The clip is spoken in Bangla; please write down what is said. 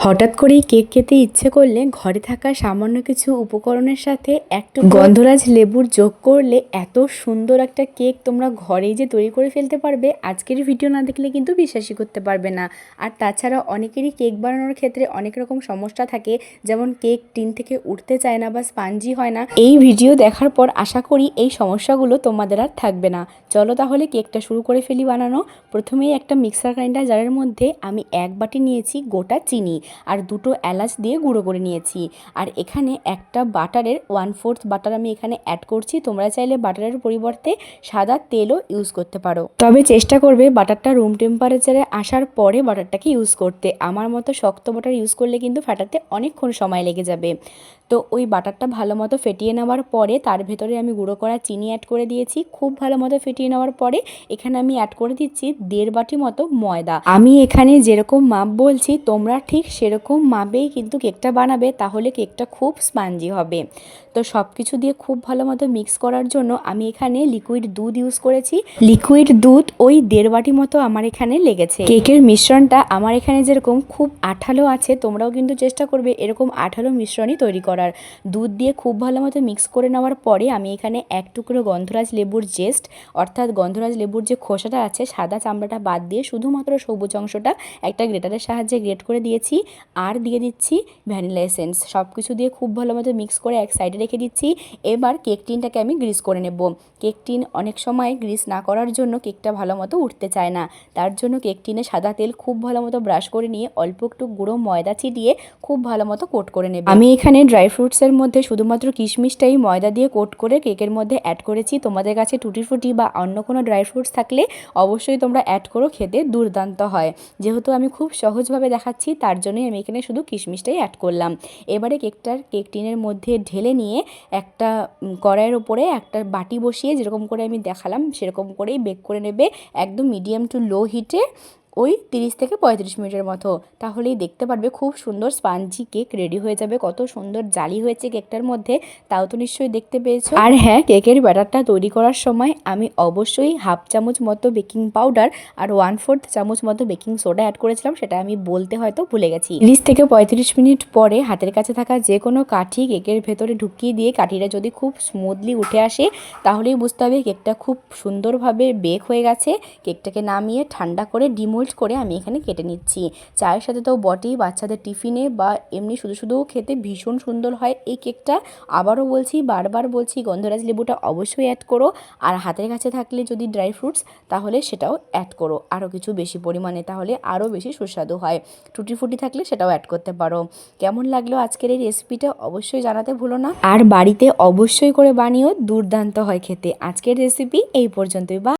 হঠাৎ করেই কেক খেতে ইচ্ছে করলে ঘরে থাকা সামান্য কিছু উপকরণের সাথে একটু গন্ধরাজ লেবুর যোগ করলে এত সুন্দর একটা কেক তোমরা ঘরেই যে তৈরি করে ফেলতে পারবে, আজকের ভিডিও না দেখলে কিন্তু বিশ্বাসই করতে পারবে না। আর তাছাড়া অনেকেরই কেক বানানোর ক্ষেত্রে অনেক রকম সমস্যা থাকে, যেমন কেক টিন থেকে উঠতে চায় না বা স্পাঞ্জি হয় না। এই ভিডিও দেখার পর আশা করি এই সমস্যাগুলো তোমাদের আর থাকবে না। চলো তাহলে কেকটা শুরু করে ফেলি বানানো। প্রথমেই একটা মিক্সার গ্রাইন্ডার জারের মধ্যে আমি এক বাটি নিয়েছি গোটা চিনি। আর দুটো এলাচ দিয়ে গুঁড়ো করে নিয়েছি। আর এখানে একটা বাটারের ওয়ান ফোর্থ বাটার আমি এখানে অ্যাড করছি। তোমরা চাইলে বাটারের পরিবর্তে সাদা তেলও ইউজ করতে পারো। তবে চেষ্টা করবে বাটারটা রুম টেম্পারেচারে আসার পরে বাটারটাকে ইউজ করতে। আমার মতো শক্ত বাটার ইউজ করলে কিন্তু ফাটাতে অনেকক্ষণ সময় লেগে যাবে। তো ওই বাটারটা ভালো মতো ফেটিয়ে নেওয়ার পরে তার ভেতরে আমি গুঁড়ো করা চিনি অ্যাড করে দিয়েছি। খুব ভালো মতো ফেটিয়ে নেওয়ার পরে এখানে আমি অ্যাড করে দিচ্ছি দেড় বাটি মতো ময়দা। আমি এখানে যেরকম মাপ বলছি, তোমরা ঠিক সেরকম মাপেই কিন্তু কেকটা বানাবে তাহলে কেকটা খুব স্পাঞ্জি হবে। তো সব কিছু দিয়ে খুব ভালো মতো মিক্স করার জন্য আমি এখানে লিকুইড দুধ ইউজ করেছি। লিকুইড দুধ ওই দেড় বাটি মতো আমার এখানে লেগেছে। কেকের মিশ্রণটা আমার এখানে যেরকম খুব আঠালো আছে, তোমরাও কিন্তু চেষ্টা করবে এরকম আঠালো মিশ্রণই তৈরি করার। দুধ দিয়ে খুব ভালো মতো মিক্স করে নেওয়ার পরে আমি এখানে এক টুকরো গন্ধরাজ লেবুর জেস্ট অর্থাৎ গন্ধরাজ লেবুর যে খোসাটা আছে, সাদা চামড়াটা বাদ দিয়ে শুধুমাত্র সবুজ অংশটা একটা গ্রেটারের সাহায্যে গ্রেট করে দিয়েছি। আর দিয়ে দিচ্ছি ভ্যানিলা এসেন্স সব কিছু দিয়ে খুব ভালো মতো মিক্স করে এক সাইডে রেখে দিচ্ছি। এবার কেক টিনটাকে আমি গ্রিস করে নেব। কেক টিন অনেক সময় গ্রিস না করার জন্য কেকটা ভালো মতো উঠতে চায় না। তার জন্য কেক টিনে সাদা তেল খুব ভালো মতো ব্রাশ করে নিয়ে অল্প একটু গুঁড়ো ময়দা ছিটিয়ে খুব ভালো মতো কোট করে নেব। আমি এখানে ড্রাই ফ্রুটসের মধ্যে শুধুমাত্র কিশমিশটাই ময়দা দিয়ে কোট করে কেকের মধ্যে অ্যাড করেছি। তোমাদের কাছে টুটি ফুটি বা অন্য কোনো ড্রাই ফ্রুটস থাকলে অবশ্যই তোমরা অ্যাড করো, খেতে দুর্দান্ত হয়। যেহেতু আমি খুব সহজভাবে দেখাচ্ছি, তার জন্যই আমি এখানে শুধু কিশমিশটাই অ্যাড করলাম। এবারে কেকটার, কেক টিনের মধ্যে ঢেলে নিয়ে একটা কড়াইয়ের ওপরে একটা বাটি বসিয়ে যেরকম করে আমি দেখালাম, সেরকম করেই বেক করে নেবে, একদম মিডিয়াম টু লো হিটে ওই তিরিশ থেকে পঁয়ত্রিশ মিনিটের মতো। তাহলেই দেখতে পারবে খুব সুন্দর স্পাঞ্জি কেক রেডি হয়ে যাবে। কত সুন্দর জালি হয়েছে কেকটার মধ্যে, তাও তো নিশ্চয়ই দেখতে পেয়েছ। আর হ্যাঁ কেকের ব্যাটারটা তৈরি করার সময় আমি অবশ্যই হাফ চামচ মতো বেকিং পাউডার আর ওয়ান ফোর্থ চামচ মতো বেকিং সোডা অ্যাড করেছিলাম, সেটা আমি বলতে হয়তো ভুলে গেছি। তিরিশ থেকে পঁয়ত্রিশ মিনিট পরে হাতের কাছে থাকা যে কোনো কাঠি কেকের ভেতরে ঢুকিয়ে দিয়ে কাঠিটা যদি খুব স্মুথলি উঠে আসে, তাহলেই বুঝতে হবে কেকটা খুব সুন্দরভাবে বেক হয়ে গেছে। কেকটাকে নামিয়ে ঠান্ডা করে ডিমোল্ড করে আমি এখানে কেটে নিচ্ছি। চায়ের সাথে তো বটেই, বাচ্চাদের টিফিনে বা এমনি শুধু শুধু খেতে ভীষণ সুন্দর হয়। এই কেকটা আবারও বলছি, বারবার বলছি, গন্ধরাজ লেবুটা অবশ্যই অ্যাড করো। আর হাতের কাছে থাকলে যদি ড্রাই ফ্রুটস তাহলে সেটাও অ্যাড করো। আরও কিছু বেশি পরিমাণে, তাহলে আরও বেশি সুস্বাদু হয়। টুটি ফুটি থাকলে সেটাও অ্যাড করতে পারো। কেমন লাগল আজকের এই রেসিপিটা অবশ্যই জানাতে ভুলো না। আর বাড়িতে অবশ্যই করে বানিয়েও দুর্দান্ত হয় খেতে। আজকের রেসিপি এই পর্যন্তই, বা